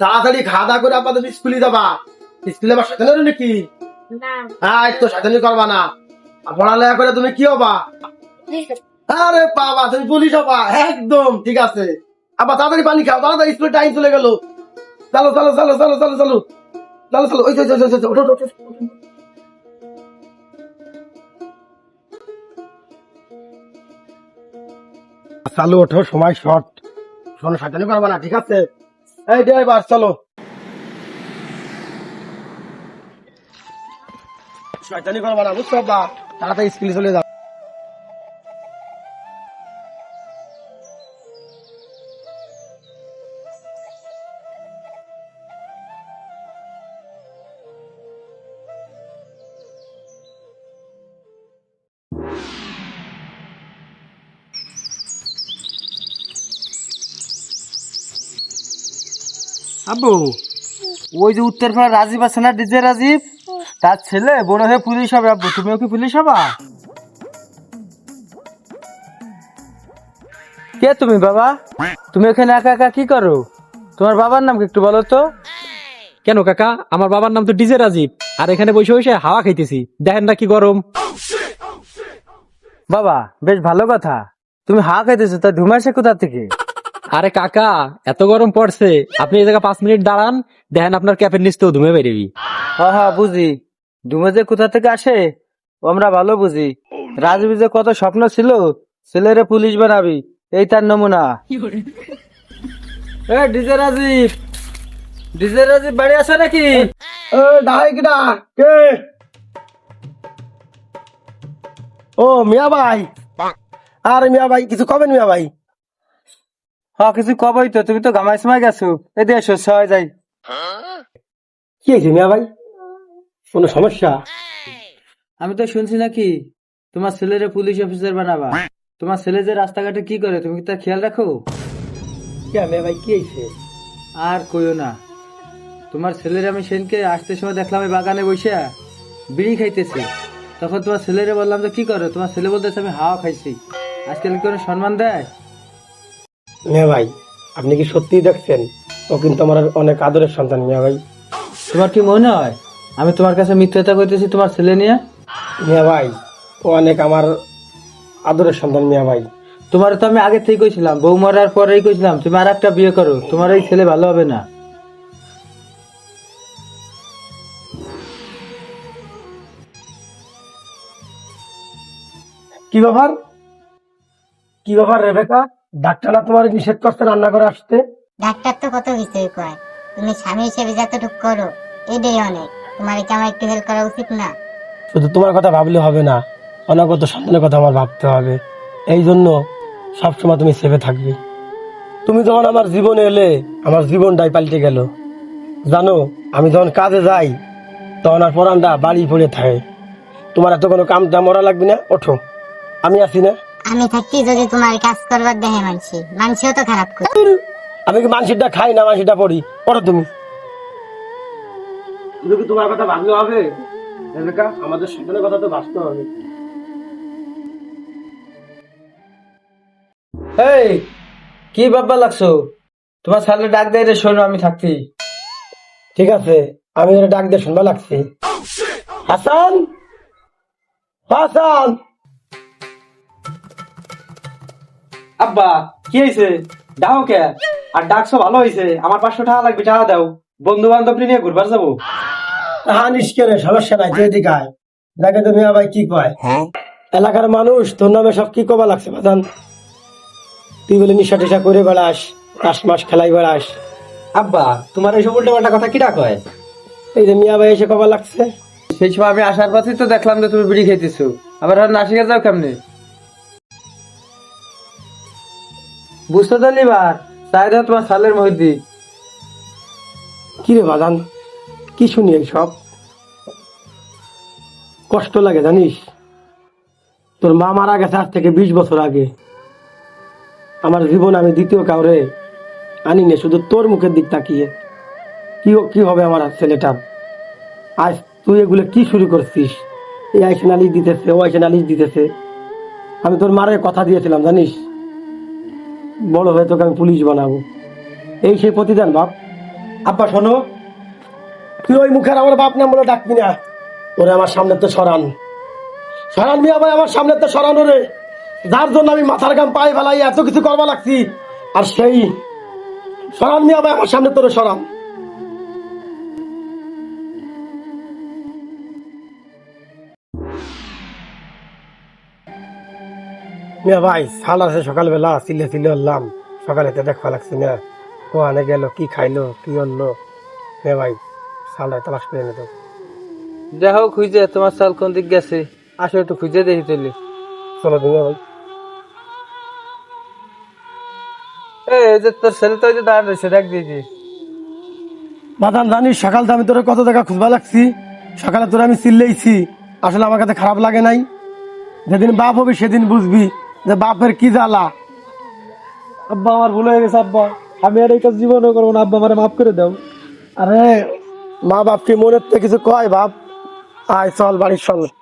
তাড়াতাড়ি খাওয়া দাওয়া করে আপাতত স্কুলে যাবা। স্কুলে আবার সাথে নাকি? হ্যাঁ তো সাথে করবা না। পড়ালেখা করে তুমি কি হবা? আরে বাবা তুমি পুলিশ হবা। একদম ঠিক আছে। আবার তাড়াতাড়ি পানি খাও তাড়াতাড়ি স্কুলে টাইম চলে গেল। চলো চলো চলো চলো চলো চলো। চলো চলো ওই ওঠো, ওঠো। চালু ওঠো সময় শর্ট শোনো সাজানি করবা না ঠিক আছে? এই ড্রাইভার চলো। শয়তানি করবা না বুঝছ বা তাড়াতাড়ি স্কুলে চলে যাও। আব্বু ওই যে উত্তরপাড়া রাজীব আছে না ডিজে রাজীব? তার ছেলে বড় হয়ে পুলিশ হবে আব্বু তুমিও কি পুলিশ হবা? কে তুমি বাবা? তুমি এখানে একা একা কি করো? তোমার বাবার নাম কি একটু বলো তো? কেন কাকা? আমার বাবার নাম তো ডিজে রাজীব আর এখানে বসে বসে হাওয়া খাইতেছি। দেখেন না কি গরম। বাবা বেশ ভালো কথা। তুমি হাওয়া খাইতেছো তা ধুমাইছে কোথা থেকে? আরে কাকা এত গরম পড়ছে। আপনি এই জায়গা পাঁচ মিনিট দাঁড়ান দেখেন আপনার ক্যাপের নিচ তো ধুমে বেরিবি হ্যাঁ হ্যাঁ বুঝি। ধুমে যে কোথা থেকে আসে ও আমরা ভালো বুঝি। রাজীব যে কত স্বপ্ন ছিল ছেলেরে পুলিশ বানাবি এই তার নমুনা। এ ডিজে রাজীব ডিজে রাজীব বাড়ি আছে নাকি? এ কে? ও মিয়া ভাই। আরে মিয়া ভাই কিছু কবেন মিয়া ভাই। কিছু কবই তো তুমি তো গামাই সময় গেছো। এদি এসো সবাই যাই। কি হয়েছে মিয়া ভাই? কোনো সমস্যা? আমি তো শুনছি নাকি তোমার ছেলেরে পুলিশ অফিসার বানাবা। তোমার ছেলে যে রাস্তাঘাটে কি করে তুমি কি তার খেয়াল রাখো? কে মিয়া ভাই কি হয়েছে? আর কইও না। তোমার ছেলের আমি সেনকে আসতে সময় দেখলাম এই বাগানে বসে বিড়ি খাইতেছে। তখন তোমার ছেলেরে বললাম যে কি করো? তোমার ছেলে বলতেছে আমি হাওয়া খাইছি। আজকাল কি কোনো সম্মান দেয়? মিয়া ভাই আপনি কি সত্যিই দেখছেন? ও কিন্তু আমার অনেক আদরের সন্তান মিয়া ভাই। তোমার কি মনে হয়? আমি তোমার কাছে মিথ্যাটা কইতেছি তোমার ছেলে নিয়ে? মিয়া ভাই ও অনেক আমার আদরের সন্তান মিয়া ভাই। তোমার তো আমি আগে থেকেই কইছিলাম বউ মরার পরেই কইছিলাম তুমি আর একটা বিয়ে করো তোমার এই ছেলে ভালো হবে না। কি ব্যাপার? কি ব্যাপার রেবেকা ডাক্তাররা তোমার নিষেধ করতে রান্না করে আসতে। ডাক্তার তো কত কিছুই কয়। তুমি স্বামী হিসেবে যতটুকু করো এটাই অনেক। তোমার কি আমার একটু হেল্প করা উচিত না। শুধু তোমার কথা ভাবলে হবে না অনাগত সন্তানের কথা আমার ভাবতে হবে। এই জন্য সবসময় তুমি সেভে থাকবে। তুমি যখন আমার জীবনে এলে আমার জীবনটাই পাল্টে গেল। জানো আমি যখন কাজে যাই তখন আর পরানটা বাড়ি পড়ে থাকে। তোমার এত কোনো কাম মরা লাগবে না? ওঠো। আমি আছি না? আমি থাকতে যদি তোমার কাজ করবার দেখে মানছি। মানছিও তো খারাপ করে আমি কি মানসিকটা খাই না মানসিকটা পড়ি? পড়ো তুমি। শুধু কি তোমার কথা ভাবলে হবে? রেবেকা আমাদের সন্তানের কথা তো ভাবতে হবে। এই কি বাবা লাগছো? তোমার ছেলে ডাক দেয় রে শোনো আমি থাকছি। ঠিক আছে আমি ডাক দিয়ে শুনবা লাগছি। হাসান! হাসান! আব্বা কি হয়েছে? ডাও কে? আর ডাকছো ভালো হয়েছে। আমার পাঁচশো টাকা লাগবে টাকা দাও। বন্ধু বান্ধব নিয়ে ঘুরবার যাব। হ্যাঁ নিষ্কেরে সমস্যা নাই যে দিকায় দেখে তুমি আবার কি কয়। এলাকার মানুষ তোর নামে সব কি কবা লাগছে বাজান তুই বলে নিশা টিশা করে বেড়াস তাস মাস খেলাই বেড়াস। আব্বা তোমার এইসব উল্টো পাল্টা কথা কিরা কয়? এই যে মিয়া ভাই এসে কবা লাগছে। সেই সময় আমি আসার পথেই তো দেখলাম যে তুমি বিড়ি খেতেছো আবার নাসিকে যাও কেমনে? বুঝতে তো নিবার, চাই তোমার সালের মহিদি। কি রে বাদান কি শুনি সব কষ্ট লাগে, জানিস? তোর মা মারা গেছে আজ থেকে বিশ বছর আগে। আমার জীবন আমি দ্বিতীয় কাউরে আনি নে শুধু তোর মুখের দিক তাকিয়ে। কি কি হবে আমার ছেলেটার? আজ তুই এগুলো কি শুরু করছিস? এই আইসে নালিশ দিতেছে, ও আইসে নালিশ দিতেছে। আমি তোর মারে কথা দিয়েছিলাম, জানিস? বড় হয়ে তোকে আমি পুলিশ বানাবো। এই সেই প্রতিদান, বাপ। আব্বা, শোনো। তুই ওই মুখের আমার বাপ নাম বলে ডাকবি না। ওরে আমার সামনে তো সরান। সরান মিয়া ভাই, আমার সামনে তো সরান ওরে। যার জন্য আমি মাথার গাম পায়ে ফেলাই, এত কিছু করবা লাগছি। আর সেই সরান মিয়া ভাই, আমার সামনে তোরে সরান। মিয়া ভাই সাল আছে সকালবেলা চিল্লে চিল্লে হলাম সকালে তো দেখা লাগছে না। কোয়ানে গেল কি খাইলো কি অন্য মিয়া ভাই সালটা তালাশ করে নিত দেখো খুঁজে তোমার সাল কোন দিক গেছে? আসো একটু খুঁজে দেখি তুলি চলো তুমি ভাই। এই যে তোর ছেলে তো ওই যে দাঁড় রয়েছে দেখ দিদি জানিস সকালটা আমি তোর কত টাকা খুঁজবা লাগছি। সকালে তোর আমি চিল্লেইছি। আসলে আমার কাছে খারাপ লাগে নাই। যেদিন বাপ হবে সেদিন বুঝবি। যে বাপের কি জ্বালা? আব্বা আমার ভুল হয়ে গেছে, আব্বা। আমি আর এই কাজ জীবনও করব না, আব্বা আমার মাফ করে দাও। আরে, মা বাপকে মনের থেকে কিছু কয় বাপ? আয়, চল বাড়ির সঙ্গে।